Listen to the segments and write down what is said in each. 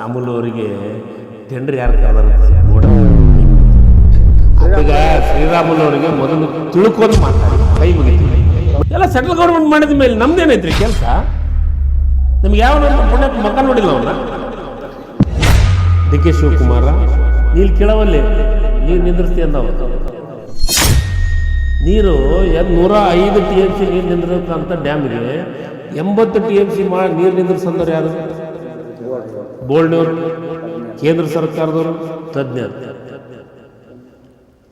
ರಾಮುಲು ಅವರಿಗೆ ಯಾರು ಕರೆದಾರ ಶ್ರೀರಾಮುಲು ಅವರಿಗೆ ಮೊದಲು ತಿಳ್ಕೊಂಡು ಮಾತಾಡಿ, ಕೈ ಮುಗಿತು. ಎಲ್ಲ ಸೆಂಟ್ರಲ್ ಗೌರ್ಮೆಂಟ್ ಮಾಡಿದ ಮೇಲೆ ನಮ್ದೇನೈತ್ರಿ ಕೆಲಸ? ನಿಮ್ಗೆ ಯಾವ ಪುಣ್ಯ ಮಕ್ಕ ನೋಡಿಲ್ಲ ಅವನ್ನ ಡಿ ಕೆ ಶಿವಕುಮಾರ, ನೀಲ್ ಕೆಳವಲ್ಲಿ, ನೀರು ನಿಂದ್ರಿಸ್ತೀಯ ಅಂದವ. ನೀರು ಎದ್ ನೂರ ಐದು ಟಿ ಎಂ ಸಿ ನೀರು ನಿಂದ್ರಂತ ಡ್ಯಾಮ್ಗೆ, ಎಂಬತ್ತು ಟಿ ಎಂ ಸಿ ಮಾಡಿ ನೀರು ನಿಂದ್ರಿಸಂದವ್ರು ಯಾರು? ಬೋಲ್ಡ್ನವರು ಕೇಂದ್ರ ಸರ್ಕಾರದವರು ತಜ್ಞರು.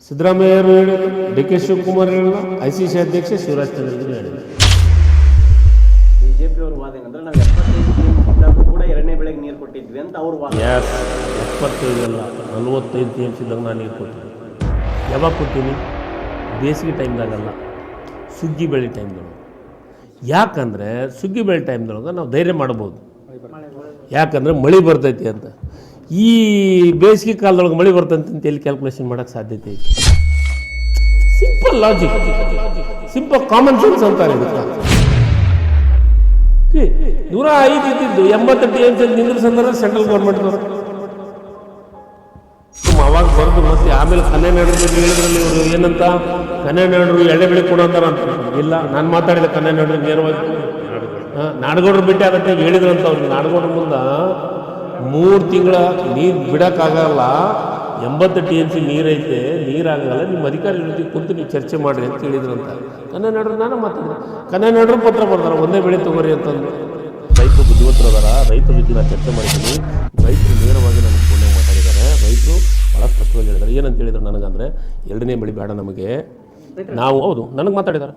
ಸಿದ್ದರಾಮಯ್ಯರು ಹೇಳಿದರು ಡಿ ಕೆ ಶಿವಕುಮಾರ್ ಹೇಳಿಲ್ಲ ಐ ಸಿ ಸಿ ಅಧ್ಯಕ್ಷ ಶಿವರಾಜ್ ಚಂದ್ರ ಹೇಳಿದರು. ಬಿಜೆಪಿ ಅವರು ವಾದ ಏನಂದ್ರೆ ನಾವು ಎಪ್ಪತ್ತೈದು ಇದ್ದಾಗೂ ಕೂಡ ಎರಡನೇ ಬೆಳೆಗೆ ನೀರು ಕೊಟ್ಟಿದ್ವಿ ಅಂತ ಅವ್ರ ವಾದ. ಎಸ್ ಎಪ್ಪತ್ತೈದು ಅಲ್ಲ ನಲ್ವತ್ತೈದು ಟಿ ಎಂ ಸಿದಾಗ ನಾನು ನೀರು ಕೊಟ್ಟಿದ್ದೆ ಯಾವಾಗ ಕೊಡ್ತೀನಿ ಬೇಸಿಗೆ ಟೈಮ್ದಾಗಲ್ಲ ಸುಗ್ಗಿ ಬೆಳೆ ಟೈಮ್ದೊಳಗೆ ಯಾಕಂದರೆ ಸುಗ್ಗಿ ಬೆಳೆ ಟೈಮ್ದೊಳಗೆ ನಾವು ಧೈರ್ಯ ಮಾಡ್ಬೋದು. ಯಾಕಂದರೆ ಮಳೆ ಬರ್ತೈತಿ ಅಂತ. ಈ ಬೇಸಿಗೆ ಕಾಲದೊಳಗೆ ಮಳೆ ಬರ್ತಂತ ಎಲ್ಲಿ ಕ್ಯಾಲ್ಕುಲೇಷನ್ ಮಾಡೋಕ್ಕೆ ಸಾಧ್ಯತೆ ಐತಿ? Simple logic simple common sense ಅಂತಾರೆ ನೂರ ಐದು ಇದ್ದಿದ್ದು ಎಂಬತ್ತು ಟಿ ಎಂ ಸಿ ನಿಂದ್ರಿಸಂದ್ರೆ ಸೆಂಟ್ರಲ್ ಗೌರ್ಮೆಂಟ್ದವರು ಅವಾಗ ಬರೆದು ಮತ್ತೆ ಆಮೇಲೆ ಕನ್ನಡ ಹೇಳಿದ್ರಲ್ಲಿ ಇವರು ಏನಂತ ಕನ್ನೆನಾಡರು ಎಳೆ ಬೆಳೆ ಕೊಡೋಂತಾರ ಅಂತ. ಇಲ್ಲ, ನಾನು ಮಾತಾಡಿದೆ ಕನ್ನೆನಾಡರು ನೇರವಾಗಿ. ಹಾ, ಬಿಟ್ಟೆ ಆಗತ್ತೆ ಅದಕ್ಕೆ ಅಂತ ಅವ್ರಿಗೆ ನಾಡಗೌಡ್ರ ಮುಂದೆ ಮೂರು ತಿಂಗಳ ನೀರು ಬಿಡೋಕ್ಕಾಗಲ್ಲ. ಎಂಬತ್ತು ಟಿ ಎಂ ಸಿ ನೀರೈತೆ. ನೀರಾಗಲ್ಲ. ನಿಮ್ಮ ಅಧಿಕಾರಿಗಳ ಜೊತೆ ಕುಂತು ನೀವು ಚರ್ಚೆ ಮಾಡಿರಿ ಅಂತ ಹೇಳಿದ್ರಂತ. ಕನ್ನಡ ನಾನು ಮಾತಾಡಿದೆ. ಕನ್ನೆನಾಡರು ಪತ್ರ ಬರ್ತಾರೆ ಒಂದೇ ಬೆಳೆ ತಗೋರಿ ಅಂತಂದು. ರೈತರು ಬುದ್ಧಿವಂತರು ಅದಾರ ರೈತರ ಜೊತೆ ನಾನು ಚರ್ಚೆ ಮಾಡಿದ್ದೀನಿ. ರೈತರು ನೇರವಾಗಿ ನನಗೆ ಫೋನ್ ಮಾತಾಡಿದ್ದಾರೆ. ರೈತರು ಭಾಳ ಸ್ಪಷ್ಟವಾಗಿ ಹೇಳಿದ್ದಾರೆ. ಏನಂತ ಹೇಳಿದ್ರು ನನಗಂದರೆ ಎರಡನೇ ಬೆಳೆ ಬೇಡ ನಮಗೆ. ನಾವು ಹೌದು. ನನಗೆ ಮಾತಾಡಿದ್ದಾರೆ.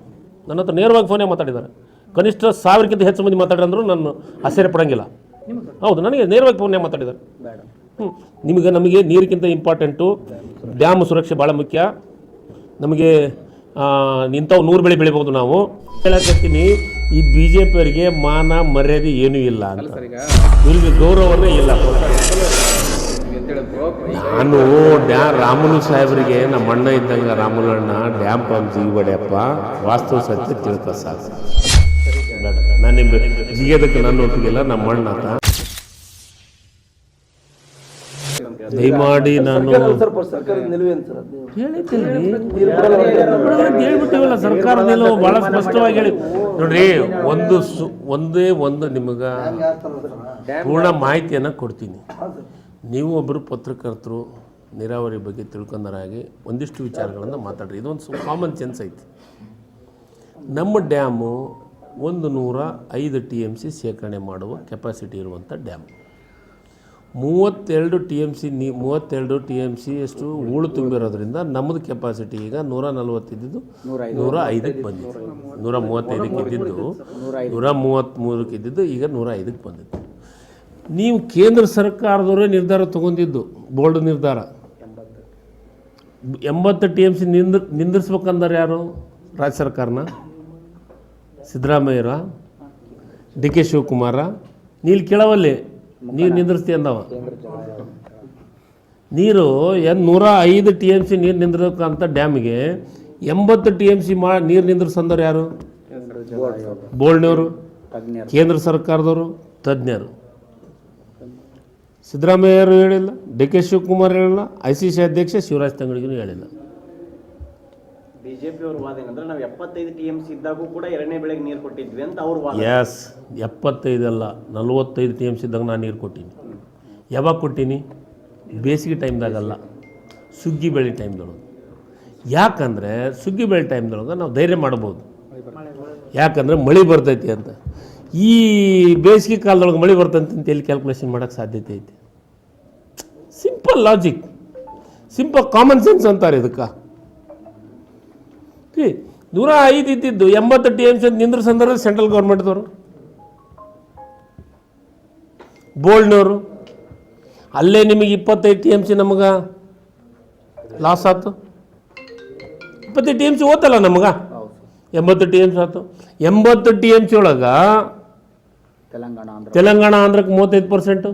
ನನ್ನ ಹತ್ರ ನೇರವಾಗಿ ಫೋನೇ ಮಾತಾಡಿದ್ದಾರೆ. ಕನಿಷ್ಠ ಸಾವಿರಕ್ಕಿಂತ ಹೆಚ್ಚು ಮಂದಿ ಮಾತಾಡಿದ್ರು ನಾನು ಆಶ್ಚರ್ಯ ಪಡೋಂಗಿಲ್ಲ. ಹೌದು ನನಗೆ ನೇರವಾಗಿ ಪೂರ್ಣ ಮಾತಾಡಿದ್ದಾರೆ. ಹ್ಞೂ ನಿಮಗೆ ನಮಗೆ ನೀರಿಗಿಂತ ಇಂಪಾರ್ಟೆಂಟು ಡ್ಯಾಮ್ ಸುರಕ್ಷೆ ಭಾಳ ಮುಖ್ಯ. ನಮಗೆ ಇಂಥವು ನೂರು ಬೆಳೆ ಬೆಳಿಬೋದು ನಾವು. ಹೇಳಕತ್ತೀನಿ ಈ ಬಿ ಜೆ ಪಿಯವರಿಗೆ ಮಾನ ಮರ್ಯಾದೆ ಏನೂ ಇಲ್ಲ ಅಂತ. ಇವ್ರಿಗೆ ಗೌರವನೇ ಇಲ್ಲ. ನಾನು ಡ್ಯಾ ರಾಮುಲು ಸಾಹೇಬರಿಗೆ ನಮ್ಮ ಅಣ್ಣ ಇದ್ದಂಗೆ ರಾಮುಲು ಅಣ್ಣ ಡ್ಯಾಮ್ ಪಂಪ್ ಜೀವಡೆಯಪ್ಪ ವಾಸ್ತವ ಸತ್ಯ ತಿಳ್ಕೊ ಸಾಕು. ನಾನು ನಿಮ್ಗೆ ಜಿಗಿಯೋದಕ್ಕೆ ನನ್ನ ಒಪ್ಪಿಗೆಲ್ಲ ನಮ್ಮ ಅಣ್ಣ ದಯಮಾಡಿ ನಾನು ಹೇಳ್ಬಿಟ್ಟಿವಲ್ಲ ಸರ್ಕಾರದ ನಿಲುವು ಭಾಳ ಸ್ಪಷ್ಟವಾಗಿ ಹೇಳಿ. ನೋಡ್ರಿ ಒಂದು ಸು ಒಂದೇ ಒಂದು ನಿಮಗ ಪೂರ್ಣ ಮಾಹಿತಿಯನ್ನು ಕೊಡ್ತೀನಿ. ನೀವು ಒಬ್ಬರು ಪತ್ರಕರ್ತರು ನೀರಾವರಿ ಬಗ್ಗೆ ತಿಳ್ಕೊಂಡರಾಗಿ ಒಂದಿಷ್ಟು ವಿಚಾರಗಳನ್ನು ಮಾತಾಡ್ರಿ. ಇದೊಂದು ಕಾಮನ್ ಸೆನ್ಸ್ ಐತಿ. ನಮ್ಮ ಡ್ಯಾಮು ಒಂದು ನೂರ ಐದು ಟಿ ಎಂ ಸಿ ಶೇಖರಣೆ ಮಾಡುವ ಕೆಪಾಸಿಟಿ ಇರುವಂಥ ಡ್ಯಾಮ್ ಮೂವತ್ತೆರಡು ಟಿ ಎಂ ಸಿ ನೀ, ಮೂವತ್ತೆರಡು ಟಿ ಎಂ ಸಿ ಅಷ್ಟು ಹೂಳು ತುಂಬಿರೋದ್ರಿಂದ ನಮ್ಮದು ಕೆಪಾಸಿಟಿ ಈಗ ನೂರ ನಲ್ವತ್ತಿದ್ದು ನೂರ ಐದಕ್ಕೆ ಬಂದಿತ್ತು. ನೂರ ಮೂವತ್ತೈದಕ್ಕೆ ಇದ್ದಿದ್ದು ನೂರ ಮೂವತ್ತ್ಮೂರಕ್ಕೆ ಇದ್ದಿದ್ದು, ಈಗ ನೂರ ಐದಕ್ಕೆ ಬಂದಿತ್ತು. ನೀವು ಕೇಂದ್ರ ಸರ್ಕಾರದವರೇ ನಿರ್ಧಾರ ತಗೊಂಡಿದ್ದು, ಬೋರ್ಡ್ ನಿರ್ಧಾರ. ಎಂಬತ್ತು ಟಿ ಎಂ ಸಿ ನಿಂದ ನಿಂದಿರ್ಸ್ಬೇಕಂದ್ರೆ ಯಾರು? ರಾಜ್ಯ ಸರ್ಕಾರನ? ಸಿದ್ದರಾಮಯ್ಯರ ಡಿ ಕೆ ಶಿವಕುಮಾರ, ನೀಲ್ ಕೇಳವಲ್ಲಿ, ನೀರು ನಿಂದಿರ್ಸ್ತಿ ಅಂದವ. ನೀರು ಏನು ನೂರ ಐದು ಟಿ ಎಂ ಸಿ ನೀರು ನಿಂದ್ರಕ್ಕಂಥ ಡ್ಯಾಮ್ಗೆ ಎಂಬತ್ತು ಟಿ ಎಂ ಸಿ ಮಾ ನೀರು ನಿಂದ್ರಿಸಂದವ್ರು ಯಾರು? ಬೋಳ್ನವರು, ಕೇಂದ್ರ ಸರ್ಕಾರದವರು, ತಜ್ಞರು. ಸಿದ್ದರಾಮಯ್ಯರು ಹೇಳಿಲ್ಲ ಡಿ ಕೆ ಶಿವಕುಮಾರ್ ಹೇಳಿಲ್ಲ, ಐ ಸಿ ಸಿ ಅಧ್ಯಕ್ಷ ಶಿವರಾಜ್ ತಂಗಡಿಗೂ ಹೇಳಿಲ್ಲ. ಬಿಜೆಪಿ ಅವ್ರ ವಾದ ಏನಂದ್ರೆ ನಾವು ಎಪ್ಪತ್ತೈದು ಟಿ ಎಂ ಸಿ ಇದ್ದಾಗೂ ಕೂಡ ಎರಡನೇ ಬೆಳೆಗೆ ನೀರು ಕೊಟ್ಟಿದ್ವಿ ಅಂತ ಅವ್ರ ವಾದ. ಎಸ್ ಎಪ್ಪತ್ತೈದಲ್ಲ ನಲ್ವತ್ತೈದು ಟಿ ಎಂ ಸಿ ಇದ್ದಾಗ ನಾನು ನೀರು ಕೊಟ್ಟೀನಿ. ಯಾವಾಗ ಕೊಟ್ಟೀನಿ? ಬೇಸಿಗೆ ಟೈಮ್ದಾಗಲ್ಲ ಸುಗ್ಗಿ ಬೆಳೆ ಟೈಮ್ದೊಳಗೆ ಯಾಕಂದರೆ ಸುಗ್ಗಿ ಬೆಳೆ ಟೈಮ್ದೊಳಗೆ ನಾವು ಧೈರ್ಯ ಮಾಡ್ಬೋದು. ಯಾಕಂದರೆ ಮಳೆ ಬರ್ತೈತಿ ಅಂತ. ಈ ಬೇಸಿಗೆ ಕಾಲದೊಳಗೆ ಮಳೆ ಬರ್ತಂತ ಎಲ್ಲಿ ಕ್ಯಾಲ್ಕುಲೇಷನ್ ಮಾಡೋಕ್ಕೆ ಸಾಧ್ಯತೆ ಐತಿ? Simple logic simple common sense ಅಂತಾರೆ ಇದಕ್ಕೆ. ಏ, ನೂರ ಐದು ಇದ್ದಿದ್ದು ಎಂಬತ್ತು ಟಿ ಎಂ ಸಿ ನಿಂದ್ರ ಸಂದರ್ಭದಲ್ಲಿ ಸೆಂಟ್ರಲ್ ಗೌರ್ಮೆಂಟ್ದವರು. ಬೋಲ್ಡ್ನವರು. ಅಲ್ಲೇ ನಿಮಗೆ ಇಪ್ಪತ್ತೈದು ಟಿ ಎಂ ಸಿ ನಮಗೆ ಲಾಸ್ ಆಯ್ತು ಇಪ್ಪತ್ತೈದು ಟಿ ಎಂ ಸಿ ಓದಲ್ಲ ನಮಗೆ? ಎಂಬತ್ತು ಟಿ ಎಂ ಸಿ ಆಯ್ತು ಎಂಬತ್ತು ಟಿ ಎಂ ಸಿ ಒಳಗೆ ತೆಲಂಗಾಣ ಆಂಧ್ರ ತೆಲಂಗಾಣ ಆಂಧ್ರಕ್ಕೆ ಮೂವತ್ತೈದು ಪರ್ಸೆಂಟು.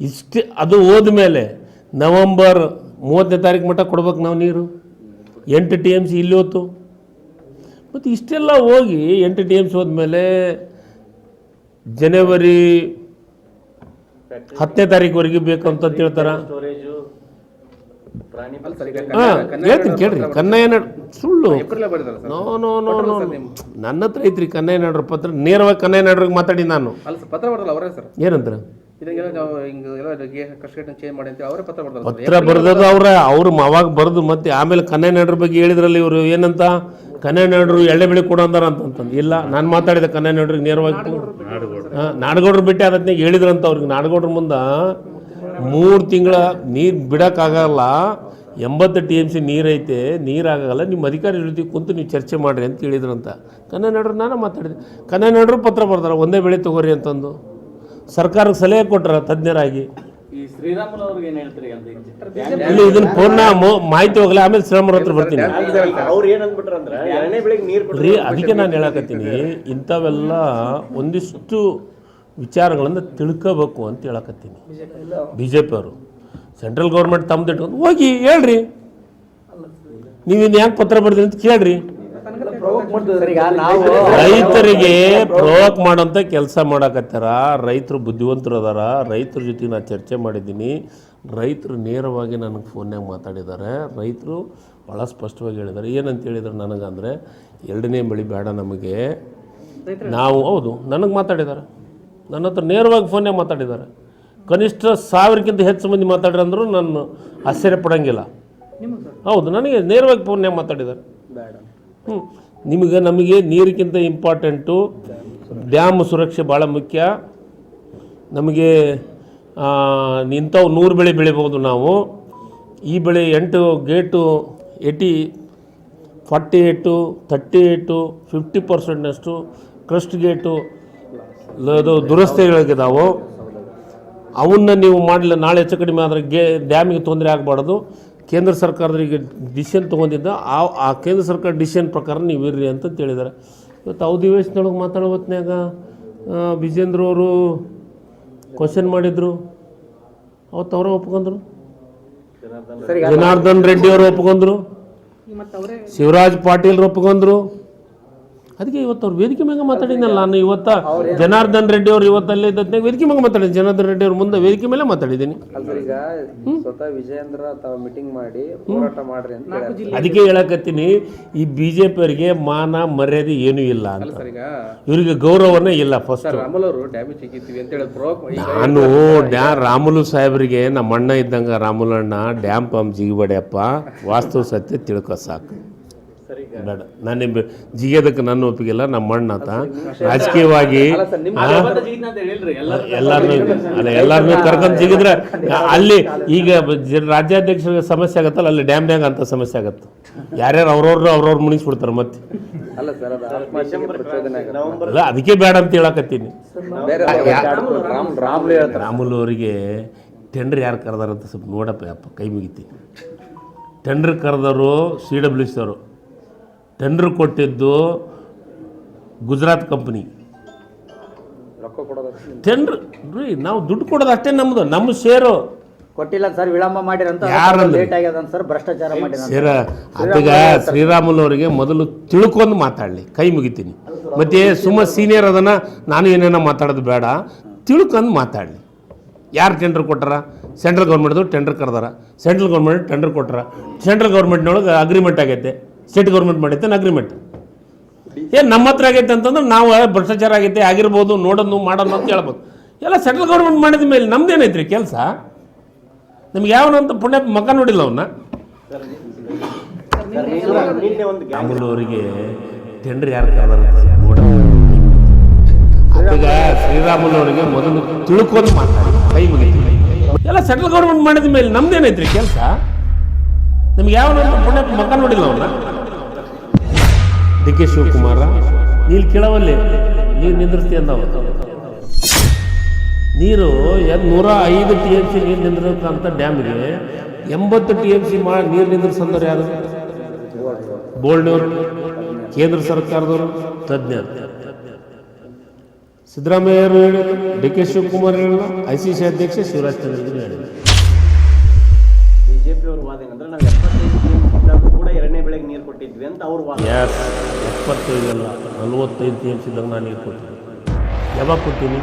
ಇಷ್ಟೇ ಅದು ಹೋದ್ಮೇಲೆ ನವಂಬರ್ ಮೂವತ್ತನೇ ತಾರೀಕು ಮಟ್ಟ ಕೊಡ್ಬೇಕು ನಾವು ನೀರು? ಎಂಟು ಟಿ ಎಂ ಸಿ ಇಲ್ಲಿ ಹೋತು ಮತ್ತು ಇಷ್ಟೆಲ್ಲ ಹೋಗಿ ಎಂಟು ಟಿ ಎಂ ಸಿ ಹೋದ್ಮೇಲೆ ಜನವರಿ ಹತ್ತನೇ ತಾರೀಕುವರೆಗೆ ಬೇಕು ಅಂತ ಹೇಳ್ತಾರ? ಹೇಳ್ತೀನಿ ಕೇಳ್ರಿ. ಕನ್ನಯ್ಯ ನಾಡ್ ಸುಳ್ಳು. ನೋ ನೋ ನೋ ನೋ ನನ್ನ ಹತ್ರ ಐತ್ರಿ ಕನ್ನಯ್ಯ ನಾಡ್ರ ಪತ್ರ. ನೇರವಾಗಿ ಕನ್ನಯ್ಯ ನಾಡ್ರಿಗೆ ಮಾತಾಡಿ ನಾನು. ಏನಂತಾರೆ? ಇದಕ್ಕೆಲ್ಲ ನಾವು ಹಿಂಗೆ ಎಲ್ಲ ಚೇಂಜ್ ಮಾಡಿ ಅಂತ ಅವರೇ ಪತ್ರ ಬರ್ದಲ್ಲ ಪತ್ರ ಬರ್ದದ ಅವ್ರ ಅವ್ರು ಅವಾಗ ಬರ್ದು ಮತ್ತೆ ಆಮೇಲೆ ಕನ್ನಡ ನಾಡ್ರ ಬಗ್ಗೆ ಹೇಳಿದ್ರಲ್ಲಿ ಇವರು ಏನಂತ? ಕನ್ನಡ ನಾಡ್ರು ಎಳ್ಳೆ ಬೆಳೆ ಕೊಡೋ ಅಂದಾರ ಅಂತಂದು. ಇಲ್ಲ ನಾನು ಮಾತಾಡಿದೆ ಕನ್ನಡ ನಾಡ್ರಿಗೆ ನೇರವಾಗಿ ನಾಡಗೌಡ್ರು. ಬಿಟ್ಟು ಅದಕ್ಕೆ ಹೇಳಿದ್ರಂತ ಅವ್ರಿಗೆ. ನಾಡಗೌಡ್ರ ಮುಂದೆ ಮೂರು ತಿಂಗಳ ನೀರು ಬಿಡೋಕ್ಕಾಗಲ್ಲ. ಎಂಬತ್ತು ಟಿ ಎಂ ಸಿ ನೀರೈತೆ ನೀರಾಗಲ್ಲ ನಿಮ್ಮ ಅಧಿಕಾರಿ ಜೊತೆ ಕುಂತು ನೀವು ಚರ್ಚೆ ಮಾಡ್ರಿ ಅಂತ ಹೇಳಿದ್ರಂತ. ಕನ್ನಡ ನಾಡ್ರು ನಾನು ಮಾತಾಡಿದೆ. ಕನ್ನಡ ನಾಡ್ರು ಪತ್ರ ಬರ್ತಾರೆ ಒಂದೇ ಬೆಳೆ ತಗೋರಿ ಅಂತಂದು. ಸರ್ಕಾರಕ್ಕೆ ಸಲಹೆ ಕೊಟ್ಟರ ತಜ್ಞರಾಗಿ. ಈ ಶ್ರೀರಾಮುಲು ಅವ್ರಿಗೆ ಏನ್ ಹೇಳ್ತೀರಿ ಅಂತ ಇಲ್ಲಿ ಇದನ್ನ ಪೂರ್ಣ ಮಾಹಿತಿ ಹೋಗಲ್ಲ ಆಮೇಲೆ ಶ್ರೀರಾಮರ ಹತ್ರ ಬರ್ತೀನಿ. ಅವ್ರು ಏನ್ ಅಂದ್ಬಿಟ್ರಂದ್ರ ಎರಡನೇ ಬೆಳೆಗೆ ನೀರ್ ರೀ ಅದಕ್ಕೆ ನಾನು ಹೇಳಕತ್ತೀನಿ. ಇಂಥವೆಲ್ಲ ಒಂದಿಷ್ಟು ವಿಚಾರಗಳನ್ನು ತಿಳ್ಕೋಬೇಕು ಅಂತ ಹೇಳಕತ್ತೀನಿ. ಬಿ ಜೆ ಪಿಯವರು ಸೆಂಟ್ರಲ್ ಗೌರ್ಮೆಂಟ್ ತಮ್ಮದಿಟ್ಕೊಂಡು ಹೋಗಿ ಹೇಳ್ರಿ. ನೀವಿನ್ನು ಯಾಕೆ ಪತ್ರ ಬರ್ತೀನಿ ಅಂತ ಕೇಳ್ರಿ. ರೈತರಿಗೆ ಪ್ರೋವೋಕ್ ಮಾಡೋಂಥ ಕೆಲಸ ಮಾಡಕತ್ತಾರ. ರೈತರು ಬುದ್ಧಿವಂತರು ಅದಾರ. ರೈತರ ಜೊತೆ ನಾನು ಚರ್ಚೆ ಮಾಡಿದ್ದೀನಿ. ರೈತರು ನೇರವಾಗಿ ನನಗೆ ಫೋನ್ಯಾಗ ಮಾತಾಡಿದ್ದಾರೆ. ರೈತರು ಭಾಳ ಸ್ಪಷ್ಟವಾಗಿ ಹೇಳಿದ್ದಾರೆ. ಏನಂತ ಹೇಳಿದ್ರು ನನಗಂದರೆ ಎರಡನೇ ಬೆಳೆ ಬೇಡ ನಮಗೆ. ನಾವು ಹೌದು ನನಗೆ ಮಾತಾಡಿದ್ದಾರೆ. ನನ್ನ ಹತ್ರ ನೇರವಾಗಿ ಫೋನ್ಯಾಗ ಮಾತಾಡಿದ್ದಾರೆ. ಕನಿಷ್ಠ ಸಾವಿರಕ್ಕಿಂತ ಹೆಚ್ಚು ಮಂದಿ ಮಾತಾಡ್ರಿ ಅಂದರೂ ನಾನು ಆಶ್ಚರ್ಯ ಪಡಂಗಿಲ್ಲ. ಹೌದು ನನಗೆ ನೇರವಾಗಿ ಫೋನ್ಯಾಗ ಮಾತಾಡಿದ್ದಾರೆ. ಹ್ಞೂ ನಿಮಗೆ ನಮಗೆ ನೀರಿಗಿಂತ ಇಂಪಾರ್ಟೆಂಟು ಡ್ಯಾಮ್ ಸುರಕ್ಷೆ ಭಾಳ ಮುಖ್ಯ. ನಮಗೆ ಇಂಥವು ನೂರು ಬೆಳೆ ಬೆಳಿಬೋದು ನಾವು. ಈ ಬೆಳೆ ಎಂಟು ಗೇಟು ಏಟಿ ಫಾರ್ಟಿ ಏಟು ತರ್ಟಿ ಏಟು ಫಿಫ್ಟಿ ಪರ್ಸೆಂಟ್ನಷ್ಟು ಕ್ರಸ್ಟ್ ಗೇಟು ಅದು ದುರಸ್ತಿಗಳಿದ್ದಾವೆ ಅವನ್ನ ನೀವು ಮಾಡಲಿಲ್ಲ ನಾಳೆ ಹೆಚ್ಚು ಕಡಿಮೆ ಆದರೆ ಗೇ, ಡ್ಯಾಮಿಗೆ ತೊಂದರೆ ಆಗಬಾರ್ದು. ಕೇಂದ್ರ ಸರ್ಕಾರದ ಈಗ ಡಿಸಿಷನ್ ತೊಗೊಂಡಿದ್ದ ಆ ಆ ಕೇಂದ್ರ ಸರ್ಕಾರ ಡಿಸಿಷನ್ ಪ್ರಕಾರ ನೀವು ಇರ್ರಿ ಅಂತ ಹೇಳಿದ್ದಾರೆ ಇವತ್ತು ಅವಧಿವೇಶನೊಳಗೆ ಮಾತಾಡೋ ಹೊತ್ನ್ಯಾಗ ವಿಜೇಂದ್ರ ಅವರು ಕ್ವಶನ್ ಮಾಡಿದರು. ಅವತ್ತು ಅವರೇ ಒಪ್ಕೊಂಡ್ರು. ಜನಾರ್ದನ್ ರೆಡ್ಡಿ ಅವರು ಒಪ್ಕೊಂಡ್ರು. ಶಿವರಾಜ್ ಪಾಟೀಲ್ ಒಪ್ಕೊಂಡ್ರು. ಅದಕ್ಕೆ ಇವತ್ತು ಅವ್ರು ವೇದಿಕೆ ಮ್ಯಾಗ ಮಾತಾಡಿದ್ನಲ್ಲ ನಾನು ಇವತ್ತ ಜನಾರ್ದನ್ ರೆಡ್ಡಿ ಅವರು ಇವತ್ತಲ್ಲೇ ಇದ್ದಾಗ ವೇದಿಕೆ ಮ್ಯಾಗ ಮಾತಾಡಿದ್ದೀನಿ ಜನಾರ್ದನ್ ರೆಡ್ಡಿ ಅವ್ರ ಮುಂದೆ ವೇದಿಕೆ ಮೇಲೆ ಮಾತಾಡಿದ್ದೀನಿ. ಸರ್ ಈಗ ಸ್ವತಃ ವಿಜಯೇಂದ್ರ ತಾವು ಮೀಟಿಂಗ್ ಮಾಡಿ ಹೋರಾಟ ಮಾಡ್ರಿ ಅಂತ ಹೇಳ್ಯಾರ. ಅದಕ್ಕೆ ಹೇಳಕತ್ತೀನಿ ಈ ಬಿ ಜೆ ಪಿಯವರಿಗೆ ಮಾನ ಮರ್ಯಾದೆ ಏನೂ ಇಲ್ಲ ಅಂತ. ಸರ್ ಈಗ ಇವರಿಗೆ ಗೌರವನೇ ಇಲ್ಲ ಫಸ್ಟ್ ಸರ್ ರಾಮುಲ್ ಅವರು ಡ್ಯಾಮೇಜ್ ಸಿಕ್ಕಿತ್ತೀವಿ ಅಂತ ಹೇಳಿ ಪ್ರೋ ನಾನು ಡ್ಯಾ ರಾಮುಲು ಸಾಹೇಬರಿಗೆ ನಮ್ಮ ಅಣ್ಣ ಇದ್ದಂಗ ರಾಮುಲಣ್ಣ ಡ್ಯಾಮ್ ಪಂಪ್ ಜಿಗಿಬೇಡಪ್ಪ ವಾಸ್ತವ ಸತ್ಯ ತಿಳ್ಕೊ ಸಾಕು. ಬೇಡ ನಾನು ಜಿಗಿಯೋದಕ್ಕೆ ನನ್ನ ಒಪ್ಪಿಗೆಲ್ಲ ನಮ್ಮ ಅಣ್ಣ ಆತ ರಾಜಕೀಯವಾಗಿ ಎಲ್ಲರನ್ನೂ ಅಲ್ಲ ಎಲ್ಲರನ್ನೂ ಕರ್ಕೊಂಡು ಜಿಗಿದ್ರೆ ಅಲ್ಲಿ ಈಗ ಜ- ರಾಜ್ಯಾಧ್ಯಕ್ಷರಿಗೆ ಸಮಸ್ಯೆ ಆಗತ್ತಲ್ಲ ಅಲ್ಲಿ ಡ್ಯಾಮ್ನ್ಯಾಗ ಅಂತ ಸಮಸ್ಯೆ ಆಗತ್ತೆ. ಯಾರ್ಯಾರು ಅವ್ರವ್ರು ಅವ್ರವ್ರು ಮುಣಿಸ್ಬಿಡ್ತಾರೆ ಮತ್ತೆ. ಅಲ್ಲ ಅದಕ್ಕೆ ಬೇಡ ಅಂತ ಹೇಳಕತ್ತೀನಿ. ರಾಮುಲ್ ಅವರಿಗೆ ಟೆಂಡರ್ ಯಾರು ಕರೆದಾರಂತ ಸ್ವಲ್ಪ ನೋಡಪ್ಪ ಅಪ್ಪ ಕೈ ಮುಗಿತೀನಿ. ಟೆಂಡರ್ ಕರೆದವರು ಸಿ ಡಬ್ಲ್ಯೂ ಸಿ ಅವರು. ಟೆಂಡರ್ ಕೊಟ್ಟಿದ್ದು ಗುಜರಾತ್ ಕಂಪ್ನಿ ಟೆಂಡ್ರ್ ರೀ ನಾವು ದುಡ್ಡು ಕೊಡೋದು ಅಷ್ಟೇ ನಮ್ಮದು ನಮ್ಮ ಶೇರು ಕೊಟ್ಟಿಲ್ಲ ಸರ್ ವಿಳಂಬ ಮಾಡಿರಂತ ಯಾರು ಲೇಟ್ ಆಗ್ಯದ ಸರ್ ಭ್ರಷ್ಟಾಚಾರ ಮಾಡಿರ ಅದೀಗ ಶ್ರೀರಾಮುಲು ಅವರಿಗೆ ಮೊದಲು ತಿಳ್ಕೊಂಡು ಮಾತಾಡಲಿ ಕೈ ಮುಗಿತೀನಿ. ಮತ್ತೆ ಸುಮ್ಮ ಸೀನಿಯರ್ ಅದನ್ನ ನಾನು ಏನೇನೋ ಮಾತಾಡೋದು ಬೇಡ ತಿಳ್ಕೊಂಡು ಮಾತಾಡಲಿ. ಯಾರು ಟೆಂಡರ್ ಕೊಟ್ಟಾರ ಸೆಂಟ್ರಲ್ ಗೌರ್ಮೆಂಟ್ದು ಟೆಂಡರ್ ಕರೆದಾರ. ಸೆಂಟ್ರಲ್ ಗೌರ್ಮೆಂಟ್ ಟೆಂಡರ್ ಕೊಟ್ಟಾರ ಸೆಂಟ್ರಲ್ ಗೌರ್ಮೆಂಟ್ನೊಳಗೆ ಅಗ್ರಿಮೆಂಟ್ ಆಗೈತೆ. ಸ್ಟೇಟ್ ಗೌರ್ಮೆಂಟ್ ಮಾಡೈತೆ ಅಗ್ರಿಮೆಂಟ್ ಏನು ನಮ್ಮ ಹತ್ರ ಆಗೈತೆ ಅಂತಂದ್ರೆ ನಾವು ಭ್ರಷ್ಟಾಚಾರ ಆಗೈತೆ, ಆಗಿರ್ಬೋದು, ನೋಡೋದು, ಮಾಡೋದು ಅಂತ ಹೇಳ್ಬೋದು. ಎಲ್ಲ ಸೆಂಟ್ರಲ್ ಗೌರ್ಮೆಂಟ್ ಮಾಡಿದ ಮೇಲೆ ನಮ್ದೇನೈತ್ರಿ ಕೆಲಸ? ನಿಮ್ಗೆ ಯಾವನಂತ ಪುಣ್ಯ ಮಗ ನೋಡಿಲ್ಲ ಅವನ್ನ ಅವರಿಗೆ ಟೆಂಡರ್ ಯಾರು ಕರೆದಾರ ನೋಡ ಅದೀಗ ಶ್ರೀರಾಮುಲು ಮೊದಲು ತಿಳ್ಕೊಂಡು ಮಾತಾಡಿ, ಕೈ ಮುಗಿತು. ಎಲ್ಲ ಸೆಂಟ್ರಲ್ ಗೌರ್ಮೆಂಟ್ ಮಾಡಿದ ಮೇಲೆ ನಮ್ದೇನೈತ್ರಿ ಕೆಲಸ? ನಮ್ಗೆ ಯಾವ ಪುಣ್ಯ ಮಕ್ಕ ನೋಡಿಲ್ಲ ಅವ್ರನ್ನ? ಡಿ ಕೆ ಶಿವಕುಮಾರ, ನೀಲ್ ಕೆಳವಲ್ಲಿ, ನೀರು ನಿಂದ್ರಿಸ್ತಿ ಅಂದವ. ನೀರು ನೂರ ಐದು ಟಿ ಎಂ ಸಿ ನೀರು ಡ್ಯಾಮ್ ಡ್ಯಾಮ್ಗೆ ಎಂಬತ್ತು ಟಿ ಎಂ ಸಿ ಮಾಡಿ ನೀರು ನಿಂದ್ರಿಸಂದವ್ರು ಯಾರು? ಬೋಲ್ಡೋರು ಕೇಂದ್ರ ಸರ್ಕಾರದವರು, ತಜ್ಞರು. ಸಿದ್ದರಾಮಯ್ಯರು ಹೇಳಿದ್ರು, ಡಿ ಕೆ ಶಿವಕುಮಾರ್ ಹೇಳಿಲ್ಲ ಐ ಸಿ ಸಿ ಅಧ್ಯಕ್ಷ ಶಿವರಾಜ್ ಚಂದ್ರ ಹೇಳಿದ್ರು. ಬಿಜೆಪಿ ಕೊಟ್ಟಿದ್ವಿ ಅಂತ ಅವ್ರು ಎಪ್ಪತ್ತೈದಲ್ಲ ನಲ್ವತ್ತೈದು ಟಿ ಎಂ ನಾನು ನೀರು ಕೊಡ್ತೀನಿ ಯಾವಾಗ ಕೊಡ್ತೀನಿ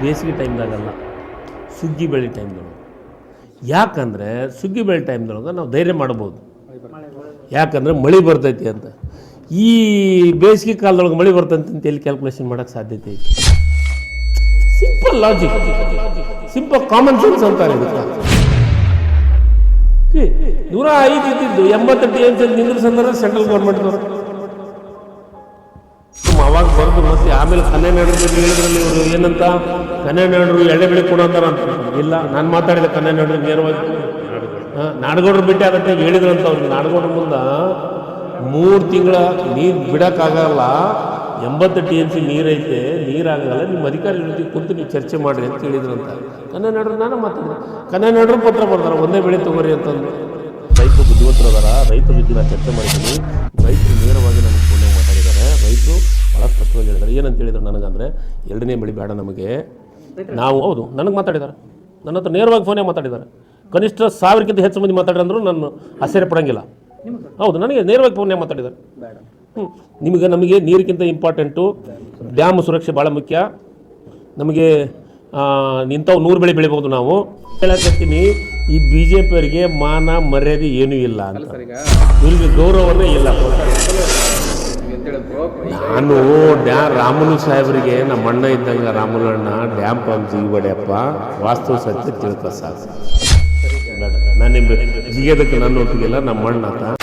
ಬೇಸಿಗೆ ಟೈಮ್ದಾಗಲ್ಲ. ಸುಗ್ಗಿ ಬೆಳೆ ಟೈಮ್ದೊಳಗೆ. ಯಾಕಂದರೆ ಸುಗ್ಗಿ ಬೆಳೆ ಟೈಮ್ದೊಳಗೆ ನಾವು ಧೈರ್ಯ ಮಾಡ್ಬೋದು. ಯಾಕಂದರೆ ಮಳೆ ಬರ್ತೈತಿ ಅಂತ. ಈ ಬೇಸಿಗೆ ಕಾಲದೊಳಗೆ ಮಳೆ ಬರ್ತಂತೆ ಅಂತ ಎಲ್ಲಿ ಕ್ಯಾಲ್ಕುಲೇಷನ್ ಮಾಡೋಕ್ಕೆ ಸಾಧ್ಯತೆ ಐತಿ? Simple logic simple common sense ಅಂತಾರೆ ಇದಕ್ಕೆ. ನೂರ ಐದು ಇದ್ದಿದ್ದು ಎಂಬತ್ತು ಟಿ ಎಂ ಸಿ ನಿಂದ್ರಿಸಂದ್ರೆ ಸೆಂಟ್ರಲ್ ಗೌರ್ಮೆಂಟ್ ಅವಾಗ ಬರ್ದು ಮತ್ತೆ ಆಮೇಲೆ ಕನ್ನೆನಡರು ಹೇಳಿದ್ರಲ್ಲಿ ಇವರು ಏನಂತ ಕನ್ನೆನಡರು ಎಳೆ ಬೆಳೆ ಕೊಡೋತಾರ ಅಂತ. ಇಲ್ಲ, ನಾನು ಮಾತಾಡಿದೆ ಕನ್ನೆನಡರು ನೇರವಾಗಿ. ನಾಡಗೌಡ್ರು ಬಿಟ್ಟೆ ಬಿಟ್ಟು ಅದಕ್ಕೆ ಹೇಳಿದ್ರಂತ ಅವ್ರಿಗೆ ನಾಡಗೌಡ್ರ ಮುಂದೆ ಮೂರು ತಿಂಗಳ ನೀರು ಬಿಡೋಕ್ಕಾಗಲ್ಲ ಎಂಬತ್ತು ಟಿ ಎಂ ಸಿ ನೀರೈತೆ ನೀರಾಗಲ್ಲ ನಿಮ್ಮ ಅಧಿಕಾರಿಗಳ ಜೊತೆ ಕುಂತು ನೀವು ಚರ್ಚೆ ಮಾಡಿರಿ ಅಂತ ಹೇಳಿದ್ರು ಅಂತ. ಕನ್ನಡ ನಾನು ಮಾತಾಡಿದೆ. ಕನ್ನಡ ಪತ್ರ ಬರ್ತಾರೆ ಒಂದೇ ಬೆಳೆ ತಗೋರಿ ಅಂತಂದು. ರೈತರು ಬುದ್ಧಿವಂತರದಾರ ರೈತರ ಜೊತೆ ನಾನು ಚರ್ಚೆ ಮಾಡಿದ್ದೀನಿ ರೈತರು ನೇರವಾಗಿ ನನಗೆ ಫೋನ್ ಮಾತಾಡಿದ್ದಾರೆ. ರೈತರು ಭಾಳ ಸ್ಪಷ್ಟವಾಗಿ ಹೇಳಿದ್ದಾರೆ. ಏನಂತ ಹೇಳಿದ್ರು ನನಗಂದರೆ ಎರಡನೇ ಬೆಳೆ ಬೇಡ ನಮಗೆ. ನಾವು ಹೌದು ನನಗೆ ಮಾತಾಡಿದ್ದಾರೆ. ನನ್ನ ಹತ್ರ ನೇರವಾಗಿ ಫೋನೇ ಮಾತಾಡಿದ್ದಾರೆ. ಕನಿಷ್ಠ ಸಾವಿರಕ್ಕಿಂತ ಹೆಚ್ಚು ಮಂದಿ ಮಾತಾಡಿದ್ರು ನಾನು ಆಶ್ಚರ್ಯ ಪಡೋಂಗಿಲ್ಲ ಹೌದು ನನಗೆ ನೇರವಾಗಿ ಫೋನೇ ಮಾತಾಡಿದ್ದಾರೆ. ನಿಮಗೆ ನಮಗೆ ನೀರಿಗಿಂತ ಇಂಪಾರ್ಟೆಂಟು ಡ್ಯಾಮ್ ಸುರಕ್ಷೆ ಭಾಳ ಮುಖ್ಯ. ನಮಗೆ ಇಂಥವು ನೂರು ಬೆಳೆ ಬೆಳಿಬೋದು ನಾವು. ಹೇಳಕತ್ತೀನಿ ಈ ಬಿ ಜೆ ಪಿಯವರಿಗೆ ಮಾನ ಮರ್ಯಾದೆ ಏನೂ ಇಲ್ಲ ಅಂತ. ಇವರಿಗೆ ಗೌರವನೇ ಇಲ್ಲ. ನಾನು ಡ್ಯಾ ರಾಮುಲು ಸಾಹೇಬರಿಗೆ ನಮ್ಮ ಅಣ್ಣ ಇದ್ದಂಗೆ ರಾಮುಲು ಅಣ್ಣ ಡ್ಯಾಮ್ ಪಂಪ್ ಜಿಗಿಬಡಿಯಪ್ಪ ವಾಸ್ತವ ಸತ್ಯ ತಿಳ್ಕೊ ಸಾಕು. ನಾನು ಜಿಗಿಯೋದಕ್ಕೆ ನನ್ನ ಒಪ್ಪಿಗೆಲ್ಲ ನಮ್ಮ ಅಣ್ಣ ಅಂತ.